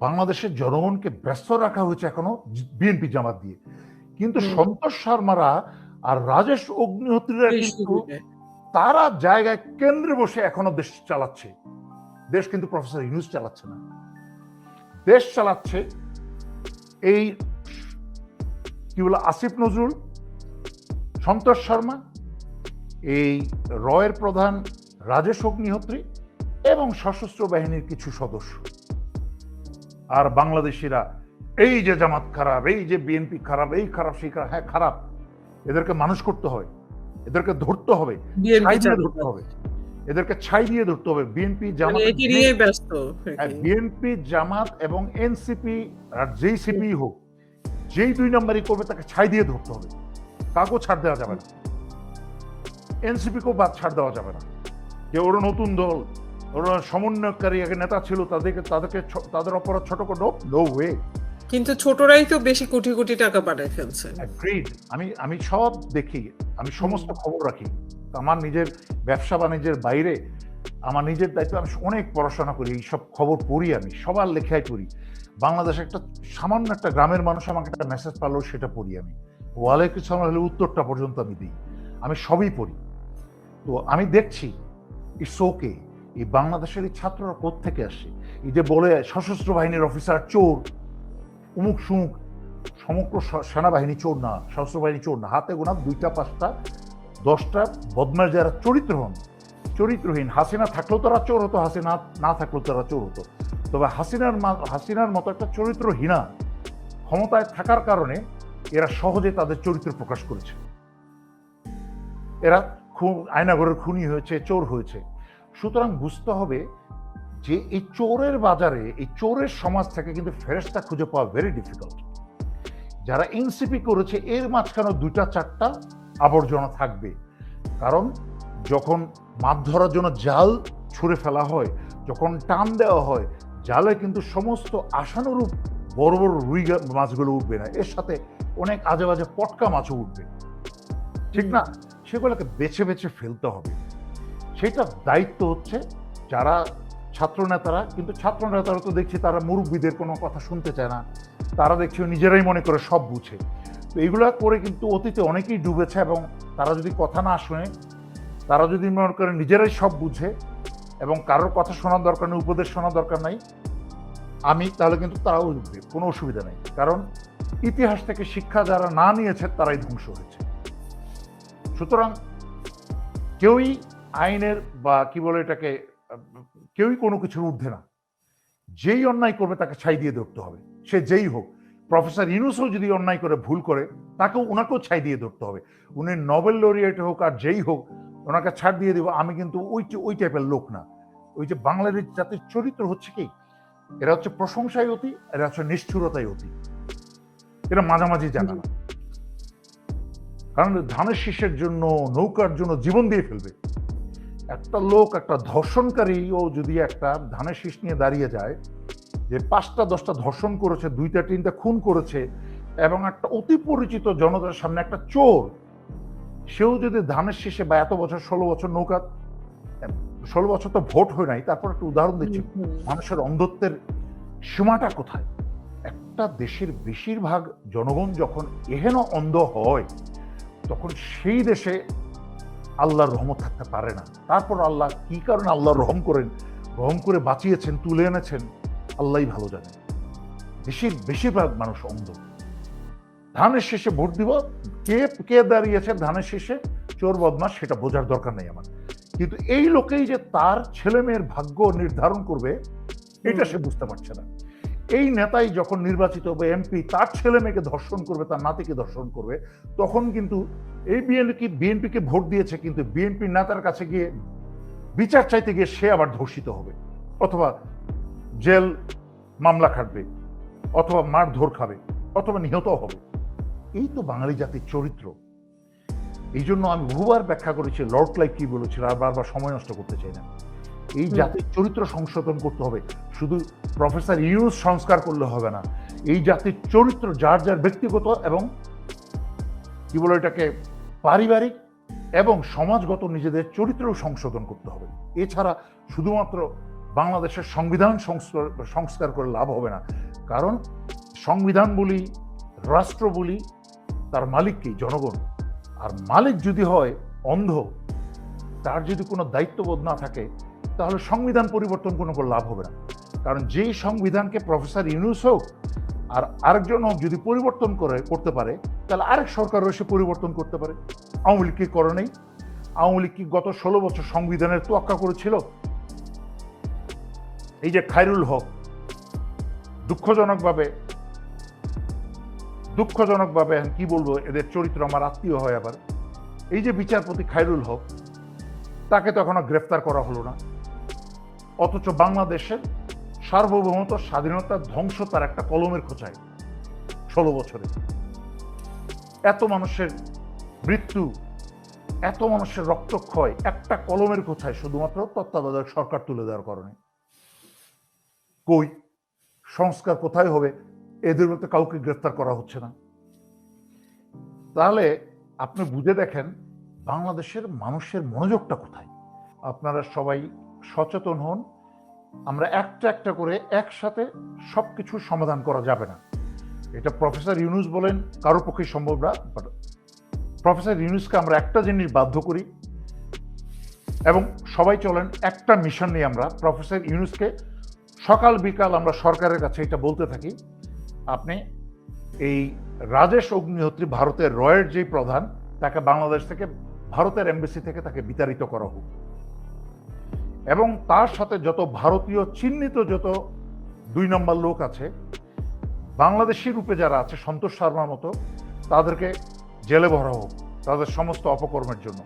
বাংলাদেশের জনগণকে ব্যস্ত রাখা হয়েছে এখনও বিএনপি জামাত দিয়ে। কিন্তু সন্তোষ শর্মারা আর রাজেশ অগ্নিহোত্রীরা কিন্তু তারা জায়গায় কেন্দ্রে বসে এখনও দেশ চালাচ্ছে। দেশ কিন্তু প্রফেসর ইউনুস চালাচ্ছে না। দেশ চালাচ্ছে এই কি বলে আসিফ নজরুল সন্তোষ শর্মা এই রয়ের প্রধান রাজেশ অগ্নিহোত্রী এবং সশস্ত্র বাহিনীর কিছু সদস্য। আর বাংলাদেশিরা এই যে জামাত খারাপ এই যে বিএনপি খারাপ এই খারাপ সেই খারাপ হ্যাঁ খারাপ। এদেরকে মানুষ করতে হয় এদেরকে ধরতে হবে ধরতে হবে এদেরকে ছাই দিয়ে ধরতে হবে। বিএনপি জামাত ব্যস্ত। বিএনপি জামাত এবং এনসিপি আর যেই সিপি হোক যেই দুই নম্বরই করবে তাকে ছাই দিয়ে ধরতে হবে। কাকেও ছাড় দেওয়া যাবে না। এনসিপিকেও বাদ ছাড় দেওয়া যাবে না। যে ওরা নতুন দল ওরা সমন্বয়কারী এক নেতা ছিল তাদেরকে তাদেরকে তাদের অপরাধ ছোট করে নো ওয়ে কিন্তু ছোটরাই তো বেশি কোটি কোটি টাকা পাঠায় ফেলছে। আমি আমি সব দেখি আমি সমস্ত খবর রাখি। আমার নিজের ব্যবসা বাণিজ্যের বাইরে আমার নিজের দায়িত্ব আমি অনেক পড়াশোনা করি এই সব খবর পড়ি আমি সবার লেখায় পড়ি। বাংলাদেশে একটা সামান্য একটা গ্রামের মানুষ আমাকে একটা মেসেজ পারল সেটা পড়ি আমি। ওয়ালাইকুম সালাম হলে উত্তরটা পর্যন্ত আমি দিই। আমি সবই পড়ি। তো আমি দেখছি ইটস ওকে এই বাংলাদেশের এই ছাত্ররা থেকে আসে? এই যে বলে সশস্ত্র বাহিনীর অফিসার চোর, উমুক সুমুক, সমগ্র সেনাবাহিনী চোর না, সশস্ত্র বাহিনী চোর না, হাতে গোনা দুইটা, পাঁচটা, দশটা বদমাস যারা চরিত্রহীন চরিত্রহীন, হাসিনা থাকলেও তারা চোর হতো, হাসিনা না থাকলেও তারা চোর হতো। তবে হাসিনার হাসিনার মতো একটা চরিত্রহীনা ক্ষমতায় থাকার কারণে এরা সহজে তাদের চরিত্র প্রকাশ করেছে। এরা খুন আয়নাগরের খুনি হয়েছে, চোর হয়েছে। সুতরাং বুঝতে হবে যে এই চোরের বাজারে এই চোরের সমাজ থেকে কিন্তু ফেরেস্তা খুঁজে পাওয়া ভেরি ডিফিকাল্ট যারা এনসিপি করেছে এর মাঝখানে দুটা চারটা আবর্জনা থাকবে। কারণ যখন মাছ ধরার জন্য জাল ছুঁড়ে ফেলা হয় যখন টান দেওয়া হয় জালে কিন্তু সমস্ত আশানুরূপ বড় বড় রুই মাছগুলো উঠবে না। এর সাথে অনেক আজে বাজে পটকা মাছও উঠবে। ঠিক না? সেগুলোকে বেছে বেছে ফেলতে হবে। সেটা দায়িত্ব হচ্ছে যারা ছাত্র নেতারা কিন্তু ছাত্র নেতারা তো দেখছি তারা মুরব্বীদের কোনো কথা শুনতে চায় না। তারা দেখছি নিজেরাই মনে করে সব বুঝে। তো এইগুলা করে কিন্তু অতীতে অনেকেই ডুবেছে এবং তারা যদি কথা না শুনে, তারা যদি মনে করে নিজেরাই সব বুঝে এবং কারোর কথা শোনার দরকার নেই, উপদেশ শোনার দরকার নাই, আমি তাহলে কিন্তু তারাও উঠবে কোনো অসুবিধা নেই। কারণ ইতিহাস থেকে শিক্ষা যারা না নিয়েছে, তারাই ধ্বংস হয়েছে। সুতরাং কেউই আইনের বা কি বলে এটাকে, কেউই কোনো কিছুর ঊর্ধ্বে না। যেই অন্যায় করবে তাকে ছাই দিয়ে ধরতে হবে। সে যেই হোক, প্রফেসর ইউনুসও যদি অন্যায় করে, ভুল করে, তাকেও ওনাকেও ছাই দিয়ে ধরতে হবে। উনি নোবেল লরিয়েট হোক আর যেই হোক, ওনাকে ছাড় দিয়ে দেবো, আমি কিন্তু ওই ওই টাইপের লোক না। ওই যে বাংলাদেশ জাতির চরিত্র হচ্ছে কি? এরা হচ্ছে প্রশংসায় অতি, এরা হচ্ছে নিষ্ঠুরতায় অতি। এরা মাঝামাঝি জানা না। কারণ ধানের শীষের জন্য, নৌকার জন্য জীবন দিয়ে ফেলবে। একটা লোক একটা ধর্ষণকারীও যদি একটা ধানের শীষ নিয়ে দাঁড়িয়ে যায় যে পাঁচটা দশটা ধর্ষণ করেছে দুইটা তিনটা খুন করেছে এবং একটা অতি পরিচিত জনতার সামনে একটা চোর সেও যদি ধানের শীষে বা এত বছর ষোলো বছর নৌকা ষোলো বছর তো ভোট হয় নাই তারপর একটা উদাহরণ দিচ্ছি। মানুষের অন্ধত্বের সীমাটা কোথায়? একটা দেশের বেশিরভাগ জনগণ যখন এহেন অন্ধ হয় তখন সেই দেশে আল্লাহর রহমত থাকতে পারে না। তারপর আল্লাহ কি কারণে আল্লাহ রহম করেন? রহম করে বাঁচিয়েছেন, তুলে এনেছেন আল্লাহ ভালো জানেন দেশের বেশিরভাগ মানুষ অন্ধ। ধানের শেষে ভোট দিব। কে কে দাঁড়িয়েছে ধানের শেষে? চোর বদমাস সেটা বোঝার দরকার নেই আমার। কিন্তু এই লোকেই যে তার ছেলে মেয়ের ভাগ্য নির্ধারণ করবে, এটা সে বুঝতে পারছে না। এই নেতাই যখন নির্বাচিত হবে এমপি তার ছেলে মেয়েকে ধর্ষণ করবে, তার নাতিকে ধর্ষণ করবে, তখন কিন্তু এই বিএনপি বিএনপিকে ভোট দিয়েছে, কিন্তু বিএনপি নেতার কাছে গিয়ে বিচার চাইতে গিয়ে সে আবার ধর্ষিত হবে। অথবা জেল মামলা খাটবে, অথবা মারধর খাবে, অথবা নিহত হবে। এই তো বাঙালি জাতির চরিত্র। এই জন্য আমি বহুবার ব্যাখ্যা করেছি লর্ড ক্লাইভ কি বলেছিল, আর বারবার সময় নষ্ট করতে চাই না। এই জাতির চরিত্র সংশোধন করতে হবে। শুধু প্রফেসর ইউজ সংস্কার করলে হবে না। এই জাতির চরিত্র যার যার ব্যক্তিগত এবং কি বলে এটাকে পারিবারিক এবং সমাজগত নিজেদের চরিত্র সংশোধন করতে হবে। এছাড়া শুধুমাত্র বাংলাদেশের সংবিধান সংস্কার সংস্কার করে লাভ হবে না। কারণ সংবিধান বলি রাষ্ট্র বলি তার মালিক কি? জনগণ। আর মালিক যদি হয় অন্ধ তার যদি কোনো দায়িত্ববোধ না থাকে তাহলে সংবিধান পরিবর্তন কোনো লাভ হবে না। কারণ যেই সংবিধানকে প্রফেসর ইউনুস হোক আর আরেকজন হোক যদি পরিবর্তন করে, করতে পারে, তাহলে আরেক সরকারও এসে পরিবর্তন করতে পারে। আওয়ামী লীগ কি করে নেই? আওয়ামী লীগ কি গত ষোলো বছর সংবিধানের তোয়াক্কা করেছিল? এই যে খাইরুল হক, দুঃখজনকভাবে দুঃখজনকভাবে কি বলব, এদের চরিত্র আমার আত্মীয় হয় আবার। এই যে বিচারপতি খাইরুল হক, তাকে তো এখনও গ্রেফতার করা হলো না। অথচ বাংলাদেশের সার্বভৌমত্ব, স্বাধীনতা ধ্বংস তার একটা কলমের খোঁচায় ষোলো বছরে। এত মানুষের মৃত্যু, এত মানুষের রক্তক্ষয় একটা কলমের কোথায় শুধুমাত্র তত্ত্বাবধায়ক সরকার তুলে দেওয়ার কারণে। কই? সংস্কার কোথায় হবে? এদের মধ্যে কাউকে গ্রেফতার করা হচ্ছে না। তাহলে আপনি বুঝে দেখেন, বাংলাদেশের মানুষের মনোযোগটা কোথায়? আপনারা সবাই সচেতন হন, আমরা একটা একটা করে একসাথে সব কিছু সমাধান করা যাবে না। এটা প্রফেসর ইউনুস বলেন, কারোর পক্ষে সম্ভব না বাট প্রফেসর ইউনুসকে আমরা একটা জিনিস বাধ্য করি, এবং সবাই চলেন একটা মিশন নিয়ে আমরা, প্রফেসর ইউনুসকে সকাল বিকাল আমরা সরকারের কাছে এটা বলতে থাকি, আপনি এই রাজেশ অগ্নিহোত্রী ভারতের রয়ের যে প্রধান, তাকে বাংলাদেশ থেকে, ভারতের এমবেসি থেকে তাকে বিতাড়িত করা হোক। এবং তার সাথে যত ভারতীয় চিহ্নিত যত দুই নম্বর লোক আছে, বাংলাদেশি রূপে যারা আছে, সন্তোষ শর্মার মতো, তাদেরকে জেলে ভরা হোক, তাদের সমস্ত অপকর্মের জন্য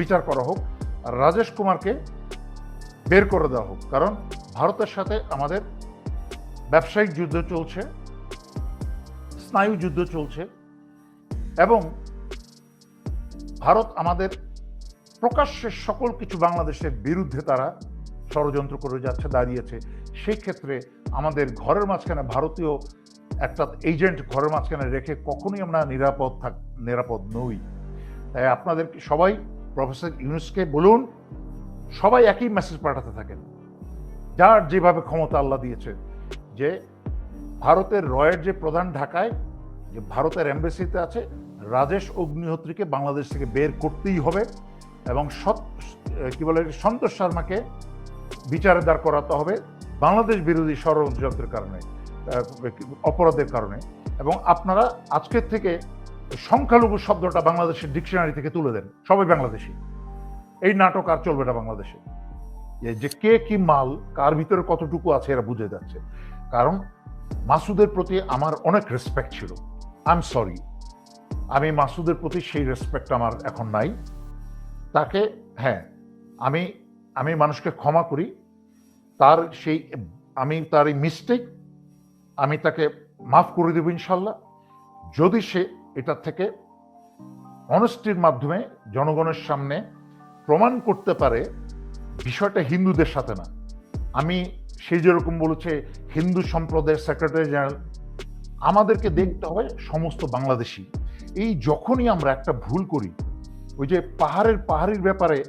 বিচার করা হোক, আর রাজেশ কুমারকে বের করে দেওয়া হোক। কারণ ভারতের সাথে আমাদের ব্যবসায়িক যুদ্ধ চলছে, স্নায়ু যুদ্ধ চলছে, এবং ভারত আমাদের প্রকাশ্যে সকল কিছু বাংলাদেশের বিরুদ্ধে তারা ষড়যন্ত্র করে যাচ্ছে, দাঁড়িয়েছে। সেই ক্ষেত্রে আমাদের ঘরের মাঝখানে ভারতীয় একটা এজেন্ট ঘরের মাঝখানে রেখে কখনোই আমরা নিরাপদ থাক, নিরাপদ নই। তাই আপনাদের সবাই প্রফেসর ইউনুসকে বলুন, সবাই একই মেসেজ পাঠাতে থাকেন। যার যেভাবে ক্ষমতা আল্লাহ দিয়েছে, যে ভারতের রয়ের যে প্রধান ঢাকায়, যে ভারতের এম্বাসিতে আছে, রাজেশ অগ্নিহোত্রীকে বাংলাদেশ থেকে বের করতেই হবে। এবং সৎ কি বলে, সন্তোষ শর্মাকে বিচারে দাঁড় করাতে হবে বাংলাদেশ বিরোধী ষড়যন্ত্রের কারণে অপরাধের কারণে। এবং আপনারা আজকের থেকে সংখ্যালঘু শব্দটা বাংলাদেশের ডিকশনারি থেকে তুলে দেন। সবাই বাংলাদেশি। এই নাটক আর চলবে না বাংলাদেশে। যে কে কি মাল, কার ভিতরে কতটুকু আছে এরা বুঝে যাচ্ছে। কারণ মাসুদের প্রতি আমার অনেক রেসপেক্ট ছিল। আই এম সরি আমি মাসুদের প্রতি সেই রেসপেক্ট আমার এখন নাই। তাকে হ্যাঁ আমি আমি মানুষকে ক্ষমা করি। তার সেই, আমি তার এই মিস্টেক আমি তাকে মাফ করে দেব ইনশাল্লাহ। যদি সে এটা থেকে অনেস্টির মাধ্যমে জনগণের সামনে প্রমাণ করতে পারে, বিষয়টা হিন্দুদের সাথে না। আমি সেই যেরকম বলেছে, হিন্দু সম্প্রদায়ের সেক্রেটারি জেনারেল আমাদেরকে দেখতে হবে সমস্ত বাংলাদেশি। এই যখনই আমরা একটা ভুল করি ওই যে পাহাড়ের পাহাড়ির ব্যাপারে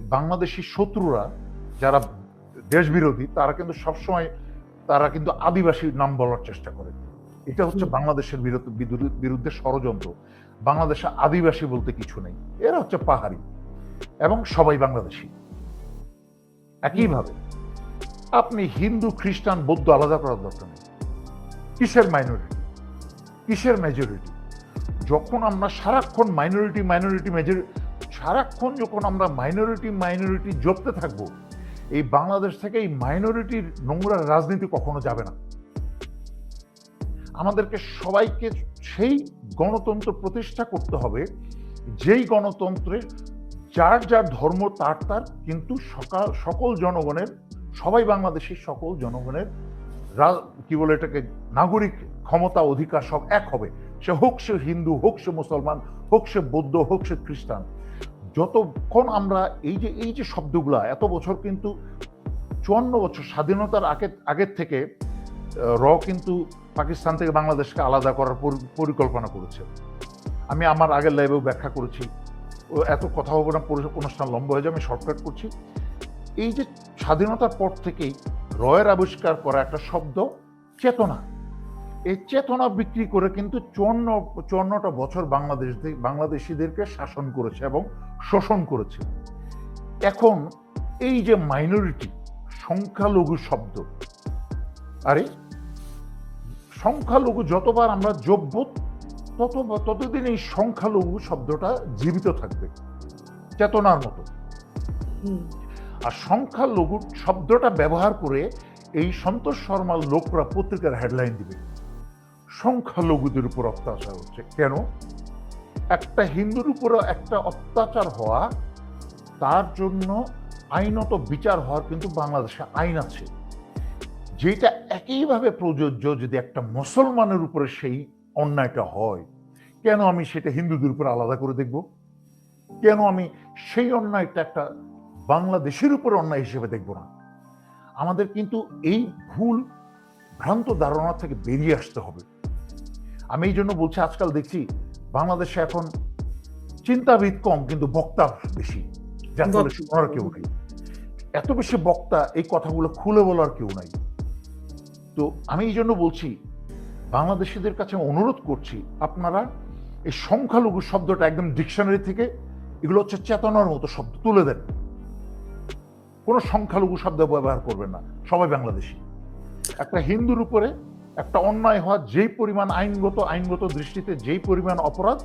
বাংলাদেশি শত্রুরা যারা দেশবিরোধী তারা কিন্তু সবসময় তারা কিন্তু আদিবাসীর নাম বলার চেষ্টা করে। এটা হচ্ছে বাংলাদেশের বিরুদ্ধে বিরুদ্ধে ষড়যন্ত্র। বাংলাদেশে আদিবাসী বলতে কিছু নেই। এরা হচ্ছে পাহাড়ি এবং সবাই বাংলাদেশি। একইভাবে আপনি হিন্দু খ্রিস্টান বৌদ্ধ আলাদা করার দরকার নেই। কিসের মাইনরিটি কিসের মেজরিটি যখন আমরা সারাক্ষণ মাইনরিটি মাইনরিটি মেজর সারাক্ষণ যখন আমরা মাইনরিটি মাইনরিটি জপতে থাকব, এই বাংলাদেশ থেকে এই মাইনরিটির নোংরা রাজনীতি কখনো যাবে না। আমাদেরকে সবাইকে সেই গণতন্ত্র প্রতিষ্ঠা করতে হবে, যেই গণতন্ত্রের যার যার ধর্ম তার তার, কিন্তু সকাল সকল জনগণের, সবাই বাংলাদেশি, সকল জনগণের কি বলে এটাকে, নাগরিক ক্ষমতা, অধিকার সব এক হবে। সে হোক সে হিন্দু, হোক সে মুসলমান, হোক সে বৌদ্ধ, হোক সে খ্রিস্টান, যতক্ষণ আমরা এই যে এই যে শব্দগুলা, এত বছর কিন্তু চুয়ান্ন বছর স্বাধীনতার আগে, আগের থেকে র কিন্তু পাকিস্তান থেকে বাংলাদেশকে আলাদা করার পরি- পরিকল্পনা করেছে। আমি আমার আগের লাইভেও ব্যাখ্যা করেছি। এত কথা হবে না অনুষ্ঠান লম্বা হয়ে যাবে, আমি শর্টকাট করছি। এই যে স্বাধীনতার পর থেকেই রয়ের আবিষ্কার করা একটা শব্দ, চেতনা। এই চেতনা বিক্রি করে কিন্তু চুয়ান্ন চুয়ান্নটা বছর বাংলাদেশ বাংলাদেশিদেরকে শাসন করেছে এবং শোষণ করেছে। এখন এই যে মাইনরিটি সংখ্যালঘু শব্দ আরে সংখ্যালঘু যতবার আমরা যোগ্য তত ততদিন এই সংখ্যালঘু শব্দটা জীবিত থাকবে চেতনার মতো। আর সংখ্যালঘু শব্দটা ব্যবহার করে এই সন্তোষ শর্মার লোকরা পত্রিকার হেডলাইন দিবে। সংখ্যালঘুদের উপর অত্যাচার হচ্ছে। কেন? একটা হিন্দুর উপর একটা অত্যাচার হওয়া, তার জন্য আইনত বিচার হওয়ার কিন্তু বাংলাদেশে আইন আছে। যেটা একইভাবে প্রযোজ্য যদি একটা মুসলমানের উপরে সেই অন্যায়টা হয়, কেন আমি সেটা হিন্দুদের উপর আলাদা করে দেখব? কেন আমি সেই অন্যায়টা একটা বাংলাদেশের উপর অন্যায় হিসেবে দেখব না? আমাদের কিন্তু এই ভুল ভ্রান্ত ধারণা থেকে বেরিয়ে আসতে হবে। আমি এই জন্য বলছি আজকাল দেখছি বাংলাদেশে এখন চিন্তাবিদ কম কিন্তু বক্তা বেশি। যার ফলে শোনার কেউ নেই। এত বেশি বক্তা এই কথাগুলো খুলে বলার কেউ নাই। তো আমি এই জন্য বলছি বাংলাদেশিদের কাছে অনুরোধ করছি আপনারা এই সংখ্যালঘু শব্দটা একদম ডিকশনারি থেকে এগুলো হচ্ছে চেতনার মতো শব্দ তুলে দেন। কোনো সংখ্যালঘু শব্দ ব্যবহার করবেন না সবাই বাংলাদেশি। একটা হিন্দুর উপরে একটা অন্যায় হওয়া যেই পরিমাণ আইনগত আইনগত দৃষ্টিতে যেই পরিমাণ অপরাধ,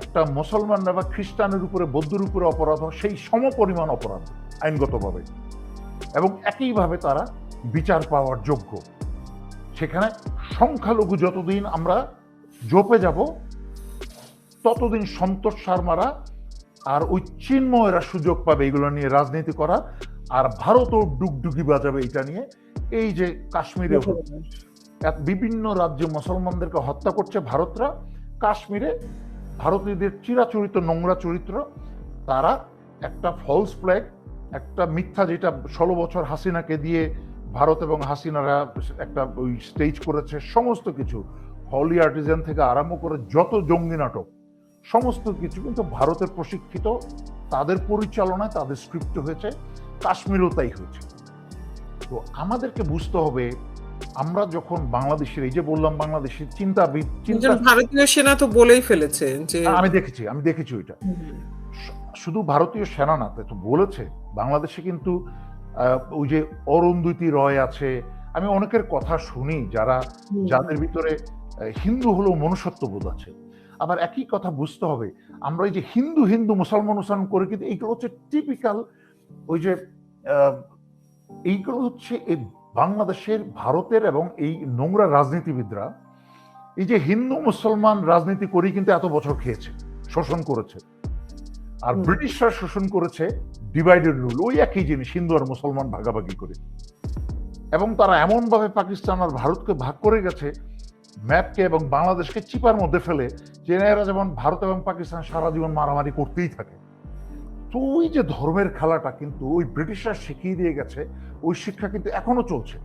একটা মুসলমান বা খ্রিস্টানের উপরে, বৌদ্ধের উপরে অপরাধ হয়, সেই সম পরিমাণ অপরাধ আইনগতভাবে। এবং একইভাবে তারা বিচার পাওয়ার যোগ্য। সেখানে সংখ্যালঘু যতদিন আমরা জপে যাব, ততদিন সন্তোষ শর্মারা আর ওই চিন্ময়েরা সুযোগ পাবে এগুলো নিয়ে রাজনীতি করা আর ভারতও ডুগডুগি বাজাবে এটা নিয়ে। এই যে কাশ্মীরে বিভিন্ন রাজ্যে মুসলমানদেরকে হত্যা করছে ভারতরা, কাশ্মীরে ভারতীয়দের চিরাচরিত নোংরা চরিত্র, তারা একটা ফলস ফ্ল্যাগ একটা মিথ্যা যেটা ষোলো বছর হাসিনাকে দিয়ে ভারত এবং হাসিনারা একটা ওই স্টেজ করেছে, সমস্ত কিছু। হলি আর্টিজান থেকে আরম্ভ করে যত জঙ্গি নাটক, সমস্ত কিছু। কিন্তু ভারতের প্রশিক্ষিত, তাদের পরিচালনায় তাদের স্ক্রিপ্ট হয়েছে, কাশ্মীরও তাই হয়েছে। তো আমাদেরকে বুঝতে হবে আমরা যখন বাংলাদেশের এই যে বললাম বাংলাদেশের চিন্তাবিদ চিন্তা ভারতীয় সেনা তো বলেই ফেলেছে যে আমি দেখেছি আমি দেখেছি ওইটা। শুধু ভারতীয় সেনা না তো বলেছে। বাংলাদেশে কিন্তু ওই যে অরুন্ধতী রয় আছে আমি অনেকের কথা শুনি যারা যাদের ভিতরে হিন্দু হলেও মনুষ্যত্ববোধ আছে। আবার একই কথা বুঝতে হবে আমরা এই যে হিন্দু হিন্দু মুসলমান মুসলমান করে কিন্তু এইগুলো হচ্ছে টিপিক্যাল ওই যে আহ, এইগুলো হচ্ছে এই বাংলাদেশের ভারতের এবং এই নোংরা রাজনীতিবিদরা এই যে হিন্দু মুসলমান রাজনীতি করেই কিন্তু এত বছর খেয়েছে শোষণ করেছে। আর ব্রিটিশরা শোষণ করেছে ডিভাইডেড রুল ওই একই জিনিস হিন্দু আর মুসলমান ভাগাভাগি করে। এবং তারা এমনভাবে পাকিস্তান আর ভারতকে ভাগ করে গেছে ম্যাপকে এবং বাংলাদেশকে চিপার মধ্যে ফেলে যে এরা যেমন ভারত এবং পাকিস্তান সারা জীবন মারামারি করতেই থাকে। তো ওই যে ধর্মের খেলাটা কিন্তু ওই ব্রিটিশরা শিখিয়ে দিয়ে গেছে, ওই শিক্ষা কিন্তু এখনও চলছে।